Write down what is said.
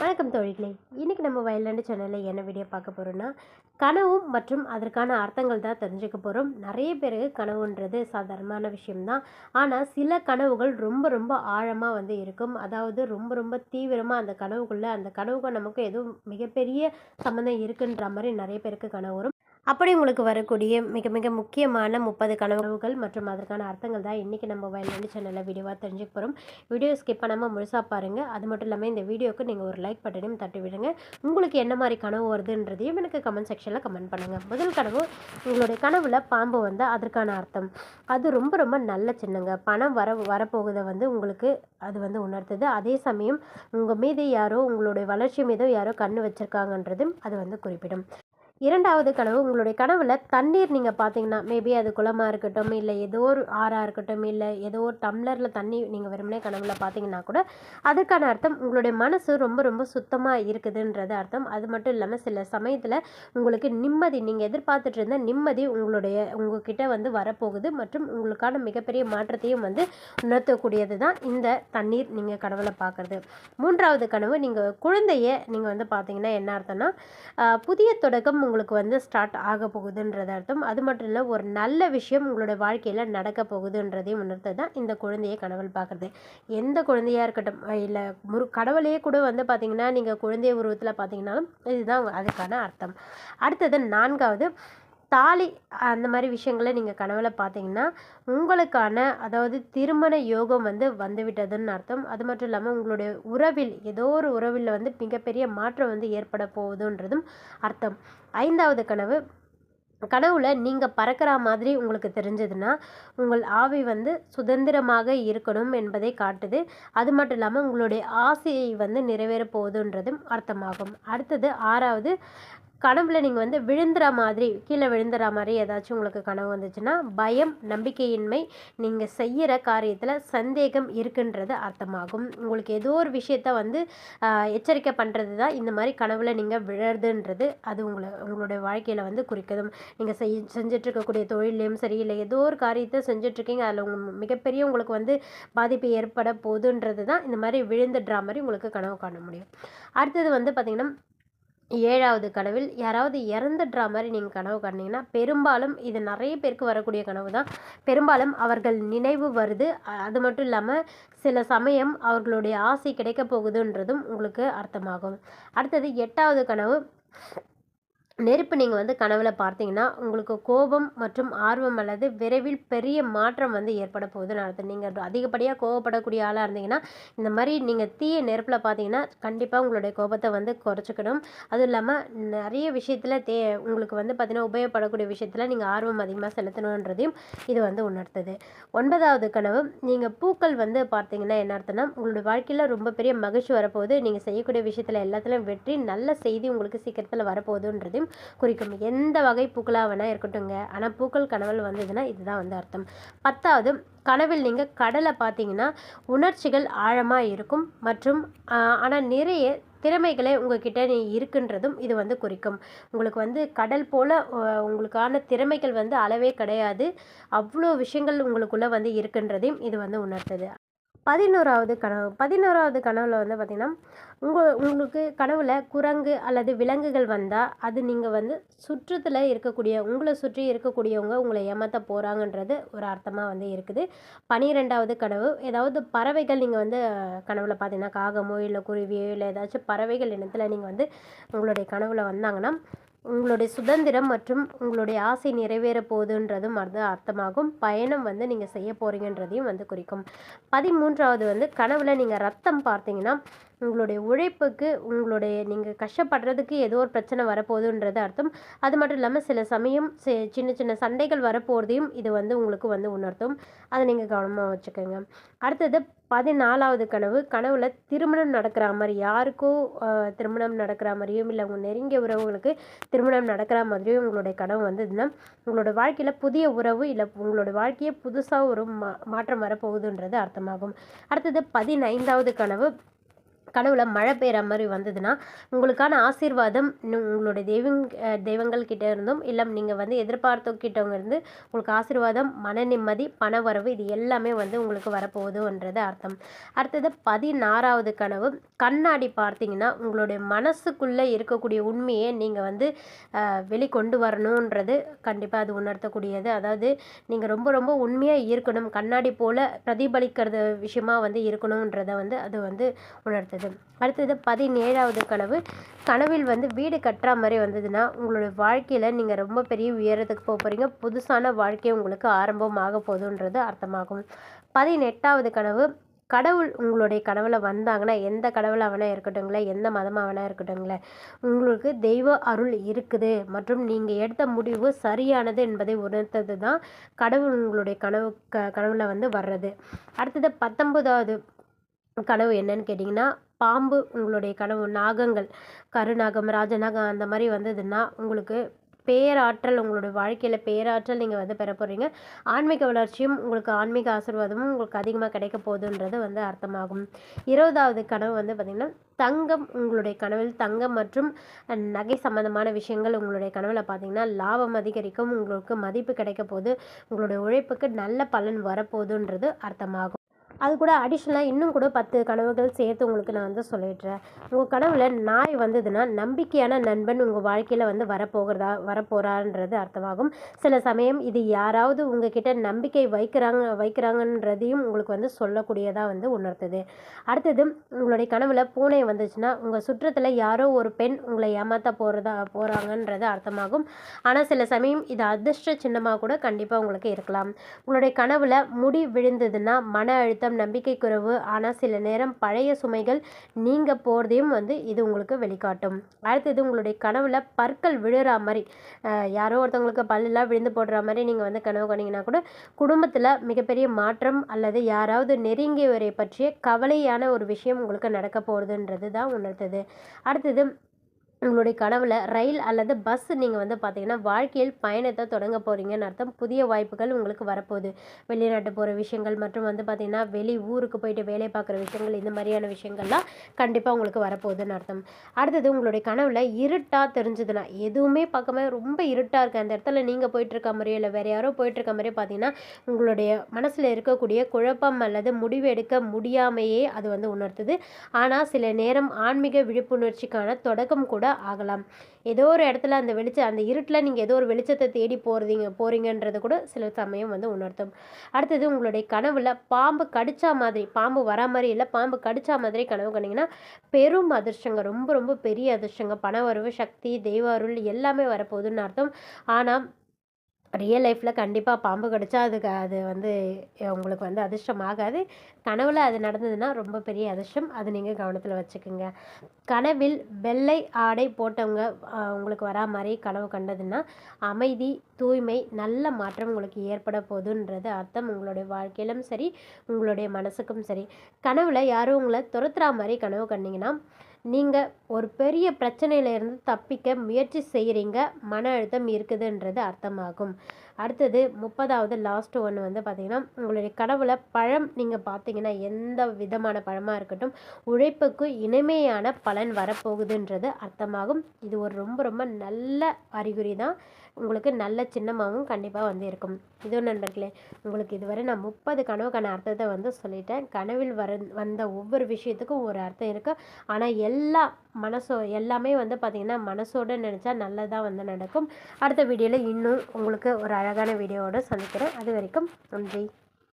வணக்கம் தோழிகளே. இன்றைக்கி நம்ம வயலாண்டு சேனலில் என்ன வீடியோ பார்க்க போகிறோன்னா கனவும் மற்றும் அதற்கான அர்த்தங்கள் தான் தெரிஞ்சுக்க போகிறோம் நிறைய பேருக்கு கனவுன்றது சாதாரணமான விஷயம்தான். ஆனால் சில கனவுகள் ரொம்ப ரொம்ப ஆழமாக வந்து இருக்கும். அதாவது ரொம்ப ரொம்ப தீவிரமாக அந்த கனவுக்குள்ளே அந்த கனவுக்கு நமக்கு எதுவும் மிகப்பெரிய சம்மந்தம் இருக்குன்ற மாதிரி நிறைய பேருக்கு கனவு வரும். அப்படி உங்களுக்கு வரக்கூடிய மிக மிக முக்கியமான முப்பது கனவுகள் மற்றும் அதற்கான அர்த்தங்கள் தான் இன்றைக்கி நம்ம வயல்வெளி சேனலில் வீடியோவாக தெரிஞ்சுக்க போகிறோம் வீடியோ ஸ்கிப் பண்ணாமல் முழுசாக பாருங்கள் அது மட்டும் இல்லாமல் இந்த வீடியோக்கு நீங்கள் ஒரு லைக் பட்டனையும் தட்டி விடுங்க. உங்களுக்கு என்ன மாதிரி கனவு வருதுன்றதையும் எனக்கு கமெண்ட் செக்ஷனில் கமெண்ட் பண்ணுங்கள் முதல் கனவு உங்களுடைய கனவில் பாம்பு வந்தால் அதற்கான அர்த்தம். அது ரொம்ப ரொம்ப நல்ல சின்னங்க. பணம் வர வரப்போகுதை வந்து உங்களுக்கு அது வந்து உணர்த்துது. அதே சமயம் உங்கள் மீது யாரோ உங்களுடைய வளர்ச்சி மீதோ யாரோ கண்ணு வச்சுருக்காங்கன்றதும் அது வந்து குறிப்பிடும். இரண்டாவது கனவு உங்களுடைய கனவில் தண்ணீர் நீங்கள் பார்த்தீங்கன்னா மேபி அது குளமாக இருக்கட்டும் இல்லை ஏதோ ஒரு ஆறாக இருக்கட்டும் இல்லை ஏதோ ஒரு டம்ளரில் தண்ணி நீங்கள் வெறுமனே கனவில் பார்த்தீங்கன்னா கூட அதுக்கான அர்த்தம் உங்களுடைய மனசு ரொம்ப ரொம்ப சுத்தமாக இருக்குதுன்றது அர்த்தம். அது மட்டும் இல்லாமல் சில சமயத்தில் உங்களுக்கு நிம்மதி நீங்கள் எதிர்பார்த்துட்டு இருந்த நிம்மதி உங்களுடைய உங்ககிட்ட வந்து வரப்போகுது மற்றும் உங்களுக்கான மிகப்பெரிய மாற்றத்தையும் வந்து உணர்த்தக்கூடியது தான் இந்த தண்ணீர் நீங்கள் கனவில் பார்க்குறது மூன்றாவது கனவு நீங்கள் குழந்தைய நீங்கள் வந்து பார்த்தீங்கன்னா என்ன அர்த்தம்னா புதிய தொடக்கம் உங்களுக்கு வந்து ஸ்டார்ட் ஆக போகுதுன்றது அர்த்தம். அது மட்டும் இல்லை ஒரு நல்ல விஷயம் உங்களோட வாழ்க்கையில் நடக்க போகுதுன்றதையும் உணர்த்து தான் இந்த குழந்தையை கடவுள் பார்க்குறது. எந்த குழந்தையாக இருக்கட்டும் இல்லை முரு கடவுளையே கூட வந்து பார்த்திங்கன்னா நீங்கள் குழந்தை உருவத்தில் பார்த்தீங்கன்னாலும் இதுதான் அதுக்கான அர்த்தம். அடுத்தது நான்காவது தாலி அந்த மாதிரி விஷயங்களை நீங்கள் கனவில் பார்த்தீங்கன்னா உங்களுக்கான அதாவது திருமண யோகம் வந்து வந்துவிட்டதுன்னு அர்த்தம். அது மட்டும் இல்லாமல் உங்களுடைய உறவில் ஏதோ ஒரு உறவில் வந்து மிகப்பெரிய மாற்றம் வந்து ஏற்பட போகுதுன்றதும் அர்த்தம். ஐந்தாவது கனவு கனவுல நீங்கள் பறக்கிற மாதிரி உங்களுக்கு தெரிஞ்சதுன்னா உங்கள் ஆவி வந்து சுதந்திரமாக இருக்கணும் என்பதை காட்டுது. அது மட்டும் இல்லாமல் உங்களுடைய ஆசையை வந்து நிறைவேற போகுதுன்றதும் அர்த்தமாகும். அடுத்தது ஆறாவது கனவுல நீங்கள் வந்து விழுந்துற மாதிரி கீழே விழுந்துற மாதிரி ஏதாச்சும் உங்களுக்கு கனவு வந்துச்சுன்னா பயம் நம்பிக்கையின்மை நீங்கள் செய்கிற காரியத்தில் சந்தேகம் இருக்குன்றது அர்த்தமாகும். உங்களுக்கு ஏதோ ஒரு விஷயத்த வந்து எச்சரிக்கை பண்ணுறது தான் இந்த மாதிரி கனவுல நீங்கள் விழறதுன்றது அது உங்களை உங்களுடைய வாழ்க்கையில் வந்து குறிக்கதும் நீங்கள் செய் செஞ்சிட்ருக்கக்கூடிய தொழிலையும் சரி இல்லை ஏதோ ஒரு காரியத்தை செஞ்சிட்ருக்கீங்க அதில் உங்க மிகப்பெரிய உங்களுக்கு வந்து பாதிப்பு ஏற்பட போகுதுன்றது தான் இந்த மாதிரி விழுந்துடுற மாதிரி உங்களுக்கு கனவு காண முடியும். அடுத்தது வந்து பார்த்திங்கன்னா ஏழாவது கனவில் யாராவது இறந்துடுற மாதிரி நீங்கள் கனவு கண்டிங்கன்னா பெரும்பாலும் இது நிறைய பேருக்கு வரக்கூடிய கனவு தான். பெரும்பாலும் அவர்கள் நினைவு வருது. அது மட்டும் இல்லாமல் சில சமயம் அவர்களுடைய ஆசை கிடைக்க போகுதுன்றதும் உங்களுக்கு அர்த்தமாகும். அடுத்தது எட்டாவது கனவு. நெருப்பு நீங்கள் வந்து கனவில் பார்த்தீங்கன்னா உங்களுக்கு கோபம் மற்றும் ஆர்வம் அல்லது விரைவில் பெரிய மாற்றம் வந்து ஏற்பட போகுதுன்னு அர்த்தம். நீங்கள் அதிகப்படியாக கோவப்படக்கூடிய ஆளாக இருந்தீங்கன்னா இந்த மாதிரி நீங்கள் தீய நெருப்பில் பார்த்தீங்கன்னா கண்டிப்பாக உங்களுடைய கோபத்தை வந்து குறைச்சிக்கணும். அதுவும் இல்லாமல் நிறைய விஷயத்தில் தே உங்களுக்கு வந்து பார்த்தீங்கன்னா உபயோகப்படக்கூடிய விஷயத்தில் நீங்கள் ஆர்வம் அதிகமாக செலுத்தணுன்றதையும் இது வந்து உணர்த்துது. ஒன்பதாவது கனவு நீங்கள் பூக்கள் வந்து பார்த்தீங்கன்னா என்ன அர்த்தம்னா உங்களுடைய வாழ்க்கையில் ரொம்ப பெரிய மகிழ்ச்சி வரப்போகுது. நீங்கள் செய்யக்கூடிய விஷயத்தில் எல்லாத்துலேயும் வெற்றி நல்ல செய்தி உங்களுக்கு சீக்கிரத்தில் வரப்போகுதுன்றதையும் குறிக்கும். எந்த வகை பூக்களாக வேணால் இருக்கட்டுங்க ஆனால் பூக்கள் கனவில் வந்ததுன்னா இதுதான் வந்து அர்த்தம். பத்தாவது கனவில் நீங்கள் கடலை பார்த்தீங்கன்னா உணர்ச்சிகள் ஆழமாக இருக்கும் மற்றும் ஆனால் நிறைய திறமைகளே உங்ககிட்ட நீ இருக்குன்றதும் இது வந்து குறிக்கும். உங்களுக்கு வந்து கடல் போல் உங்களுக்கான திறமைகள் வந்து அளவே கிடையாது. அவ்வளோ விஷயங்கள் உங்களுக்குள்ளே வந்து இருக்குன்றதையும் இது வந்து உணர்த்துது. பதினோராவது கனவு பதினோராவது கனவில் வந்து பார்த்திங்கன்னா உங்கள் உங்களுக்கு கனவில் குரங்கு அல்லது விலங்குகள் வந்தால் அது நீங்கள் வந்து சுற்றத்தில் இருக்கக்கூடிய உங்களை சுற்றி இருக்கக்கூடியவங்க உங்களை ஏமாற்ற போகிறாங்கன்றது ஒரு அர்த்தமாக வந்து இருக்குது. பனிரெண்டாவது கனவு ஏதாவது பறவைகள் நீங்கள் வந்து கனவில் பார்த்தீங்கன்னா காகமோ இல்லை குருவியோ இல்லை ஏதாச்சும் பறவைகள் இனத்தில் நீங்கள் வந்து உங்களுடைய கனவில் வந்தாங்கன்னா உங்களுடைய சுதந்திரம் மற்றும் உங்களுடைய ஆசை நிறைவேற போகுதுன்றதும் அது அர்த்தமாகும். பயணம் வந்து நீங்கள் செய்ய போகிறீங்கன்றதையும் வந்து குறிக்கும். பதிமூன்றாவது வந்து கனவில் நீங்கள் ரத்தம் பார்த்தீங்கன்னா உங்களுடைய உழைப்புக்கு உங்களுடைய நீங்கள் கஷ்டப்படுறதுக்கு ஏதோ ஒரு பிரச்சனை வரப்போகுதுன்றது அர்த்தம். அது மட்டும் இல்லாமல் சில சமயம் சின்ன சின்ன சண்டைகள் வரப்போகிறதையும் இது வந்து உங்களுக்கு வந்து உணர்த்தும். அதை நீங்கள் கவனமாக வச்சுக்கோங்க. அடுத்தது பதினாலாவது கனவு கனவுல திருமணம் நடக்கிற மாதிரி யாருக்கோ திருமணம் நடக்கிற மாதிரியும் இல்லை உங்கள் நெருங்கிய உறவுகளுக்கு திருமணம் நடக்கிற மாதிரியும் உங்களுடைய கனவு வந்ததுன்னா உங்களோட வாழ்க்கையில் புதிய உறவு இல்லை உங்களோட வாழ்க்கையே புதுசாக ஒரு மா மாற்றம் வரப்போகுதுன்றது அர்த்தமாகும். அடுத்தது பதினைந்தாவது கனவு. கனவுல மழை பெய்கிற மாதிரி வந்ததுன்னா உங்களுக்கான ஆசீர்வாதம் உங்களுடைய தெய்வங் தெய்வங்கள் கிட்டே இருந்தும் இல்லை நீங்கள் வந்து எதிர்பார்த்துக்கிட்டவங்க இருந்து உங்களுக்கு ஆசீர்வாதம் மன நிம்மதி பண வரவு இது எல்லாமே வந்து உங்களுக்கு வரப்போகுதுன்றது அர்த்தம். அடுத்தது பதினாறாவது கனவு. கண்ணாடி பார்த்தீங்கன்னா உங்களுடைய மனசுக்குள்ளே இருக்கக்கூடிய உண்மையை நீங்கள் வந்து வெளிக்கொண்டு வரணுன்றது கண்டிப்பாக அது உணர்த்தக்கூடியது. அதாவது நீங்கள் ரொம்ப ரொம்ப உண்மையாக இருக்கணும். கண்ணாடி போல் பிரதிபலிக்கிறது விஷயமா வந்து இருக்கணுன்றதை வந்து அது வந்து உணர்த்துது. அடுத்தது அடுத்தது பதினேழாவது கனவு. கனவில் வந்து வீடு கட்டுற மாதிரி வந்ததுன்னா உங்களுடைய வாழ்க்கையில் நீங்கள் ரொம்ப பெரிய உயரத்துக்கு போக போகிறீங்க புதுசான வாழ்க்கை உங்களுக்கு ஆரம்பமாக போகுதுன்றது அர்த்தமாகும். பதினெட்டாவது கனவு. கடவுள் உங்களுடைய கனவில் வந்தாங்கன்னா எந்த கடவுளாக வேணால் இருக்கட்டுங்களே எந்த மதமாக வேணால் இருக்கட்டுங்களே உங்களுக்கு தெய்வ அருள் இருக்குது. மற்றும் நீங்கள் எடுத்த முடிவு சரியானது என்பதை உணர்த்தது தான் கடவுள் உங்களுடைய கனவு க கனவில் வந்து வர்றது. அடுத்தது பத்தொன்பதாவது கனவு என்னன்னு கேட்டிங்கன்னா பாம்பு உங்களுடைய கனவு நாகங்கள் கருநாகம் ராஜநாகம் அந்த மாதிரி வந்ததுன்னா உங்களுக்கு பேராற்றல் உங்களுடைய வாழ்க்கையில் பேராற்றல் நீங்கள் வந்து பெற போகிறீங்க ஆன்மீக வளர்ச்சியும் உங்களுக்கு ஆன்மீக ஆசீர்வாதமும் உங்களுக்கு அதிகமாக கிடைக்க போகுதுன்றது வந்து அர்த்தமாகும். இருபதாவது கனவு வந்து பார்த்திங்கன்னா தங்கம் உங்களுடைய கனவில் தங்கம் மற்றும் நகை சம்மந்தமான விஷயங்கள் உங்களுடைய கனவில் பார்த்தீங்கன்னா லாபம் அதிகரிக்கும் உங்களுக்கு மதிப்பு கிடைக்க போது உங்களுடைய உழைப்புக்கு நல்ல பலன் வரப்போகுதுன்றது அர்த்தமாகும். அது கூட அடிஷ்னலாக இன்னும் கூட பத்து கனவுகள் சேர்த்து உங்களுக்கு நான் வந்து சொல்லிடுறேன். உங்கள் கனவில் நாய் வந்ததுன்னா நம்பிக்கையான நண்பன் உங்கள் வாழ்க்கையில் வந்து வரப்போகிறதா வரப்போகிறான்றது அர்த்தமாகும். சில சமயம் இது யாராவது உங்ககிட்ட நம்பிக்கை வைக்கிறாங்க வைக்கிறாங்கன்றதையும் உங்களுக்கு வந்து சொல்லக்கூடியதாக வந்து உணர்த்துது. அடுத்தது உங்களுடைய கனவில் பூனை வந்துச்சுன்னா உங்கள் சுற்றத்தில் யாரோ ஒரு பெண் உங்களை ஏமாற்ற போகிறதா போகிறாங்கன்றது அர்த்தமாகும். ஆனால் சில சமயம் இது அதிர்ஷ்ட சின்னமாக கூட கண்டிப்பாக உங்களுக்கு இருக்கலாம். உங்களுடைய கனவில் முடி விழுந்ததுன்னா மன அழுத்தம் அழுத்தம் நம்பிக்கை குறைவு ஆனால் சில நேரம் பழைய சுமைகள் நீங்க போகிறதையும் வந்து இது உங்களுக்கு வெளிக்காட்டும். அடுத்தது உங்களுடைய கனவில் பற்கள் விழுற மாதிரி யாரோ ஒருத்தவங்களுக்கு பல்லெல்லாம் விழுந்து போடுற மாதிரி நீங்கள் வந்து கனவு கண்டிங்கன்னா கூட குடும்பத்தில் மிகப்பெரிய மாற்றம் அல்லது யாராவது நெருங்கியவரை பற்றிய கவலையான ஒரு விஷயம் உங்களுக்கு நடக்க போகிறதுன்றது தான் உணர்த்தது. அடுத்தது உங்களுடைய கனவில் ரயில் அல்லது பஸ் நீங்கள் வந்து பார்த்தீங்கன்னா வாழ்க்கையில் பயணத்தை தொடங்க போகிறீங்கன்னு அர்த்தம். புதிய வாய்ப்புகள் உங்களுக்கு வரப்போகுது. வெளிநாட்டு போகிற விஷயங்கள் மற்றும் வந்து பார்த்திங்கன்னா வெளி ஊருக்கு போயிட்டு வேலை பார்க்குற விஷயங்கள் இந்த மாதிரியான விஷயங்கள்லாம் கண்டிப்பாக உங்களுக்கு வரப்போகுதுன்னு அர்த்தம். அடுத்தது உங்களுடைய கனவில் இருட்டாக தெரிஞ்சதுன்னா எதுவுமே பார்க்காம ரொம்ப இருட்டாக இருக்குது அந்த இடத்துல நீங்கள் போயிட்டுருக்க மாதிரியோ இல்லை வேறு யாரோ போயிட்டுருக்க மாதிரியோ பார்த்தீங்கன்னா உங்களுடைய மனசில் இருக்கக்கூடிய குழப்பம் அல்லது முடிவு எடுக்க முடியாமையே அது வந்து உணர்த்துது. ஆனால் சில நேரம் ஆன்மீக விழிப்புணர்ச்சிக்கான தொடக்கம் கூட ஆகலாம். ஏதோ ஒரு இடத்துல அந்த வெளிச்சம் அந்த இருட்டில் நீங்கள் ஏதோ ஒரு வெளிச்சத்தை தேடி போகிறீங்க போகிறீங்கன்றது கூட சில சமயம் வந்து உணர்த்தும். அடுத்தது உங்களுடைய கனவில் பாம்பு கடிச்சா மாதிரி பாம்பு வரா மாதிரி இல்லை பாம்பு கடிச்சா மாதிரி கனவு கண்டிங்கன்னா பெரும் அதிர்ஷ்டங்க ரொம்ப ரொம்ப பெரிய அதிர்ஷ்டங்க. பண வரவு சக்தி தெய்வ அருள் எல்லாமே வரப்போகுதுன்னு அர்த்தம். ஆனால் ரியல் லைஃப்பில் கண்டிப்பாக பாம்பு கடிச்சா அதுக்கு அது வந்து உங்களுக்கு வந்து அதிர்ஷ்டம் ஆகாது. கனவில் அது நடந்ததுன்னா ரொம்ப பெரிய அதிர்ஷ்டம். அது நீங்கள் கவனத்தில் வச்சுக்கோங்க. கனவில் வெள்ளை ஆடை போட்டவங்க உங்களுக்கு வரா மாதிரி கனவு கண்டதுன்னா அமைதி தூய்மை நல்ல மாற்றம் உங்களுக்கு ஏற்பட போகுதுன்றது அர்த்தம். உங்களுடைய வாழ்க்கையிலும் சரி உங்களுடைய மனசுக்கும் சரி. கனவில் யாரும் உங்களை துரத்துறா மாதிரி கனவு கண்டிங்கன்னா நீங்கள் ஒரு பெரிய பிரச்சனையிலேருந்து தப்பிக்க முயற்சி செய்கிறீங்க மன அழுத்தம் இருக்குதுன்றது அர்த்தமாகும். அடுத்தது முப்பதாவது லாஸ்ட் ஒன்று வந்து பார்த்திங்கன்னா உங்களுடைய கடவுளை பழம் நீங்கள் பார்த்தீங்கன்னா எந்த விதமான பழமாக இருக்கட்டும் உழைப்புக்கு இனிமையான பலன் வரப்போகுதுன்றது அர்த்தமாகும். இது ஒரு ரொம்ப ரொம்ப நல்ல அறிகுறி தான். உங்களுக்கு நல்ல சின்னமாகவும் கண்டிப்பாக வந்து இருக்கும். இதுவும் நண்பர்களே உங்களுக்கு இதுவரை நான் முப்பது கனவுக்கான அர்த்தத்தை வந்து சொல்லிட்டேன். கனவில் வர வந்த ஒவ்வொரு விஷயத்துக்கும் ஒரு அர்த்தம் இருக்குது ஆனால் எல்லா மனசோ எல்லாமே வந்து பார்த்திங்கன்னா மனசோடு நினச்சா நல்லதாக வந்து நடக்கும். அடுத்த வீடியோவில் இன்னும் உங்களுக்கு ஒரு அழகான வீடியோவோடு சந்திக்கிறேன். அது வரைக்கும் நன்றி.